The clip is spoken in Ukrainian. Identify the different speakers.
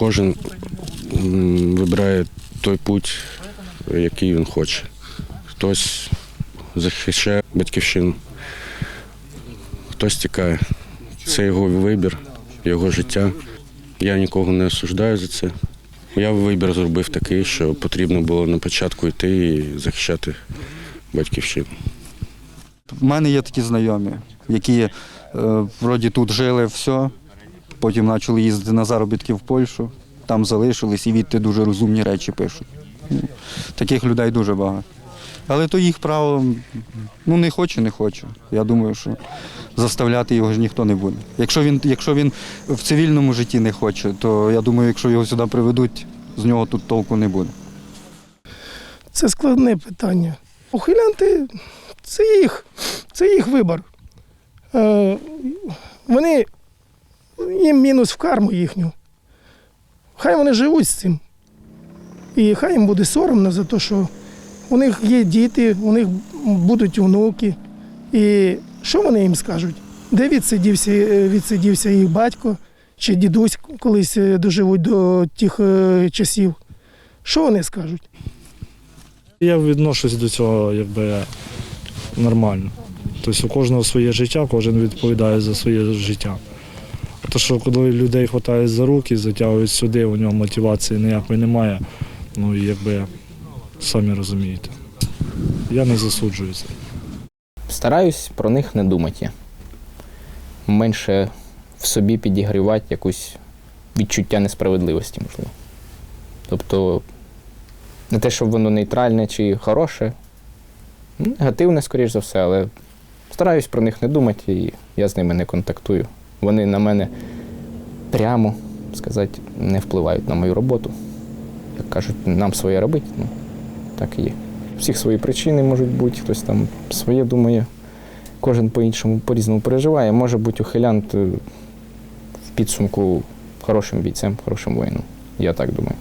Speaker 1: Кожен вибирає той путь, який він хоче. Хтось захищає батьківщину, хтось тікає. Це його вибір, його життя. Я нікого не осуждаю за це. Я вибір зробив такий, що потрібно було на початку йти і захищати батьківщину.
Speaker 2: У мене є такі знайомі, які е, вроді тут жили все, потім почали їздити на заробітки в Польщу, там залишились і відти дуже розумні речі пишуть. Ну, Таких людей дуже багато. Але то їх право, ну не хоче, не хоче. Я думаю, що заставляти його ж ніхто не буде. Якщо він, якщо він в цивільному житті не хоче, то я думаю, якщо його сюди приведуть, з нього тут толку не буде.
Speaker 3: Це складне питання. Ухилянти це їх, це їх вибір. Е, вони їм мінус в карму їхню. Хай вони живуть з цим. І хай їм буде соромно за те, що у них є діти, у них будуть онуки. І що вони їм скажуть? Де відсидівся, е, відсидівся їх батько чи дідусь колись е, доживуть до тих е, часів? Що вони скажуть?
Speaker 4: Я відношусь до цього якби нормально. Тобто у кожного своє життя, кожен відповідає за своє життя. То, що коли людей хватають за руки, затягують сюди, у нього мотивації ніякої немає, ну і якби самі розумієте. Я не засуджую це.
Speaker 5: Стараюсь про них не думати. Менше в собі підігрівати якусь відчуття несправедливості, можливо. Тобто, не те, щоб воно нейтральне чи хороше, негативне, скоріш за все, але стараюсь про них не думати і я з ними не контактую. Вони на мене прямо сказати не впливають на мою роботу. Як кажуть, нам своє робити, ну, так і є. Всіх свої причини можуть бути, хтось там своє думає, кожен по-іншому, по-різному переживає. Може бути ухилянт е, в підсумку хорошим бійцем, хорошим воїном. Я так думаю.